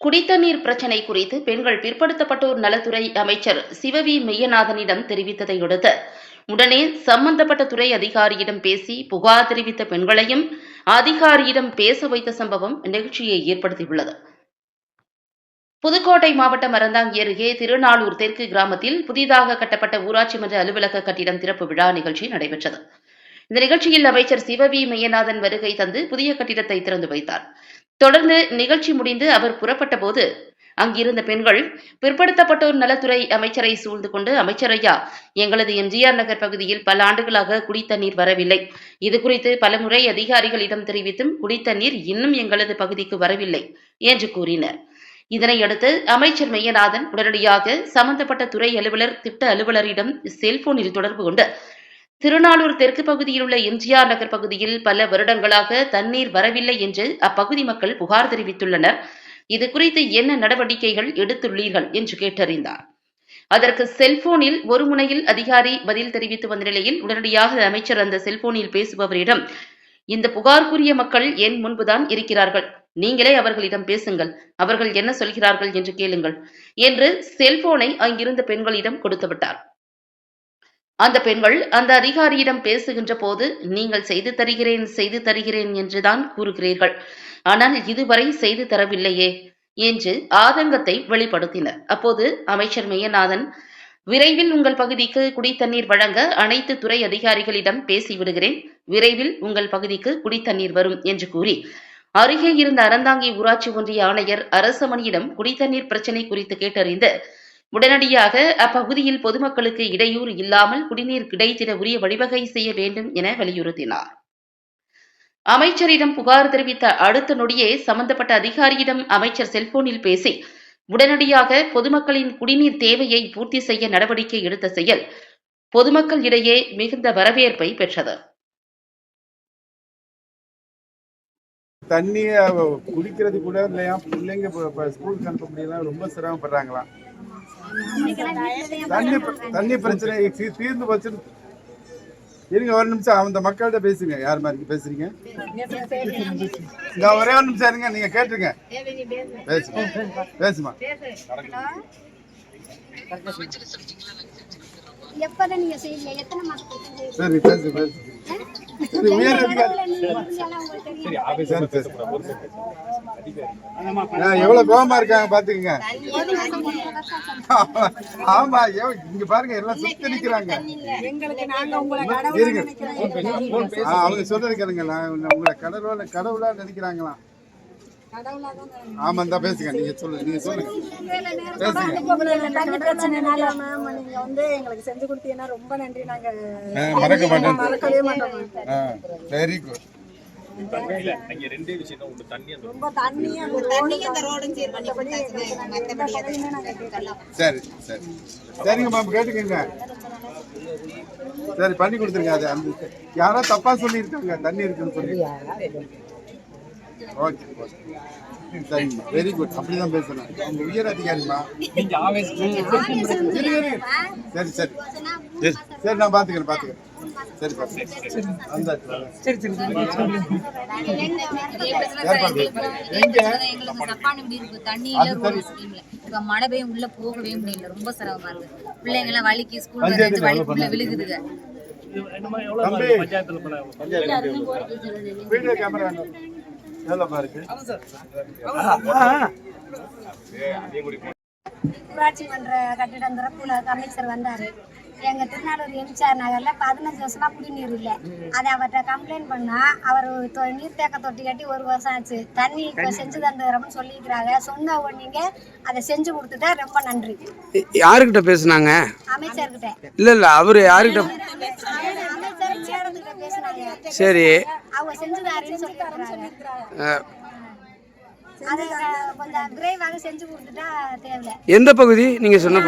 குடித்தண்ணீர் பிரச்சினை குறித்து பெண்கள் பிற்படுத்தப்பட்டோர் நலத்துறை அமைச்சர் சிவவி மெய்யநாதனிடம் தெரிவித்ததை அடுத்து உடனே சம்பந்தப்பட்ட துறை அதிகாரியிடம் பேசி புகார் தெரிவித்த பெண்களையும் அதிகாரியிடம் பேச வைத்த சம்பவம் நிகழ்ச்சியை ஏற்படுத்தியுள்ளது. புதுக்கோட்டை மாவட்டம் அறந்தாங்கி அருகே திருநாளூர் தெற்கு கிராமத்தில் புதிதாக கட்டப்பட்ட ஊராட்சி மன்ற அலுவலக கட்டிடம் திறப்பு விழா நிகழ்ச்சி நடைபெற்றது. இந்த நிகழ்ச்சியில் அமைச்சர் சிவவி மெய்யநாதன் வருகை தந்து புதிய கட்டிடத்தை திறந்து வைத்தார். தொடர்ந்து நிகழ்ச்சி முடிந்து அவர் புறப்பட்ட போது அங்கிருந்த பெண்கள் பிற்படுத்தப்பட்டோர் நலத்துறை அமைச்சரை சூழ்ந்து கொண்டு அமைச்சரையா எங்களது எம்ஜிஆர் நகர் பகுதியில் பல ஆண்டுகளாக குடித்தண்ணீர் வரவில்லை. இது குறித்து பலமுறை அதிகாரிகளிடம் தெரிவித்தும் குடித்தண்ணீர் இன்னும் எங்களது பகுதிக்கு வரவில்லை என்று கூறினர். இதனையடுத்து அமைச்சர் மெய்யநாதன் உடனடியாக சம்பந்தப்பட்ட துறை அலுவலர் திட்ட அலுவலரிடம் செல்போனில் தொடர்பு கொண்டு திருநாளூர் தெற்கு பகுதியில் உள்ள எம்ஜிஆர் நகர் பகுதியில் பல வருடங்களாக தண்ணீர் வரவில்லை என்று அப்பகுதி மக்கள் புகார் தெரிவித்துள்ளனர். இது குறித்து என்ன நடவடிக்கைகள் எடுத்துள்ளீர்கள் என்று கேட்டறிந்தார். அதற்கு செல்போனில் ஒரு முனையில் அதிகாரி பதில் தெரிவித்து வந்த நிலையில் உடனடியாக அமைச்சர் அந்த செல்போனில் பேசுபவரிடம் இந்த புகார்க்குரிய மக்கள் என் முன்புதான் இருக்கிறார்கள்? நீங்களே அவர்களிடம் பேசுங்கள். அவர்கள் என்ன சொல்கிறார்கள் என்று கேளுங்கள் என்று செல்போனை அங்கிருந்த பெண்களிடம் கொடுத்து விட்டார். அந்த பெண்கள் அந்த அதிகாரியிடம் பேசுகின்ற போது நீங்கள் செய்து தருகிறேன் செய்து தருகிறேன் என்றுதான் கூறுகிறீர்கள். ஆனால் இதுவரை செய்து தரவில்லையே என்று ஆதங்கத்தை வெளிப்படுத்தினர். அப்போது அமைச்சர் மெய்யநாதன் விரைவில் உங்கள் பகுதிக்கு குடித்தண்ணீர் வழங்க அனைத்து துறை அதிகாரிகளிடம் பேசிவிடுகிறேன் விரைவில் உங்கள் பகுதிக்கு குடித்தண்ணீர் வரும் என்று கூறி அருகே இருந்த அறந்தாங்கி ஊராட்சி ஒன்றிய ஆணையர் அரசமணியிடம் குடித்தண்ணீர் பிரச்சினை குறித்து கேட்டறிந்து உடனடியாக அப்பகுதியில் பொதுமக்களுக்கு இடையூறு இல்லாமல் குடிநீர் கிடைத்திட உரிய வழிவகை செய்ய வேண்டும் என வலியுறுத்தினார். அமைச்சரிடம் புகார் தெரிவித்த அடுத்த நொடியே சம்பந்தப்பட்ட அதிகாரியிடம் அமைச்சர் செல்போனில் பேசி உடனடியாக பொதுமக்களின் குடிநீர் தேவையை பூர்த்தி செய்ய நடவடிக்கை எடுத்த செயல் பொதுமக்கள் இடையே மிகுந்த வரவேற்பை பெற்றது. தண்ணியை குடிக்கிறது கூட இல்லையா? பிள்ளைங்க ஸ்கூலுக்கு அனுப்ப முடியல ரொம்ப சிரமப்படுறாங்களாம். தண்ணி தண்ணி பிரச்சனை தீ- தீர்ந்து போச்சு இருங்க ஒரு நிமிஷம் அந்த மக்கள்கிட்ட பேசுங்க. யார் மாதிரி பேசுறீங்க? இங்க ஒரே ஒரு நிமிஷம் இருங்க நீங்க கேட்டுருங்க. பேசுமா பேசுமா. எப்பதான் நீங்க செய்யல எத்தனை மாசத்துக்கு சரி பேசு பேசு. சரி உயர் அதிகாரி. சரி பேசு ஆ, எவ்வளவு கோவமா இருக்காங்க பாத்துக்கங்க. ஆமா இங்க பாருங்க எல்லாம் சுத்தி நிக்கிறாங்க. அவங்க சொல்றது கேளுங்க உங்களை கடவுள கடவுளா நினைக்கிறாங்களாம். ஆமா தான் பேசுங்க. நீங்க சொல்லுங்க நீங்க சொல்லுங்க. பேசுங்க. தண்ணி மேம் நீங்க வந்து எங்களுக்கு செஞ்சு கொடுத்தீங்கன்னா ரொம்ப நன்றி நாங்க மறக்க மாட்டேன். மறக்கவே மாட்டோம் வெரி குட் ரொம்ப சரி சரி. சரி சரிங்க மேம் கேட்டுக்கங்க. சரி பண்ணி கொடுத்துருங்க அது. அந்த யாரோ தப்பா சொல்லியிருக்காங்க தண்ணி இருக்குன்னு சொல்லி ஓகே வெரி குட் அப்படிதான் பேசணும் உங்க உயர் அதிகாரிமா. சரி சரி. சரி சரி. நான் பாத்துக்கிறேன் பாத்துக்கிறேன். சரி மழை பெய்யும் உள்ள போகவே முடியல. ரொம்ப சிரமமா இருக்கு. பிள்ளைங்க எல்லாம் வலிக்கு ஸ்கூல் வலிக்குள்ள விழுகுதுங்க. வீடியோ கேமரா எவ்வளோப்பா இருக்கு ஊராட்சி மன்ற கட்டிடம் திறப்புல அமைச்சர் வந்தாரு. எங்க திருநாளூர் எம்ஜிஆர் நகர்ல பதினஞ்சு வருஷமா குடிநீர் இல்ல. அதை அவர்கிட்ட கம்ப்ளைண்ட் பண்ணா அவர் தொ- நீர்த்தேக்க தொட்டி கட்டி ஒரு வருஷம் ஆச்சு. தண்ணி இப்ப செஞ்சு தந்துடுறோம்னு சொல்லிக்கிறாங்க சொன்ன உடனே அதை செஞ்சு கொடுத்துட்டா ரொம்ப நன்றி. யாருக்கிட்ட பேசுனாங்க? அமைச்சர்கிட்ட. இல்ல இல்ல அவரு யாருக்கிட்ட? அமைச்சர் பேசினாங்க. சரி. அவங்க செஞ்சு தாரேன்னு தேவையில்ல. எந்த பகுதி நீங்க சொன்ன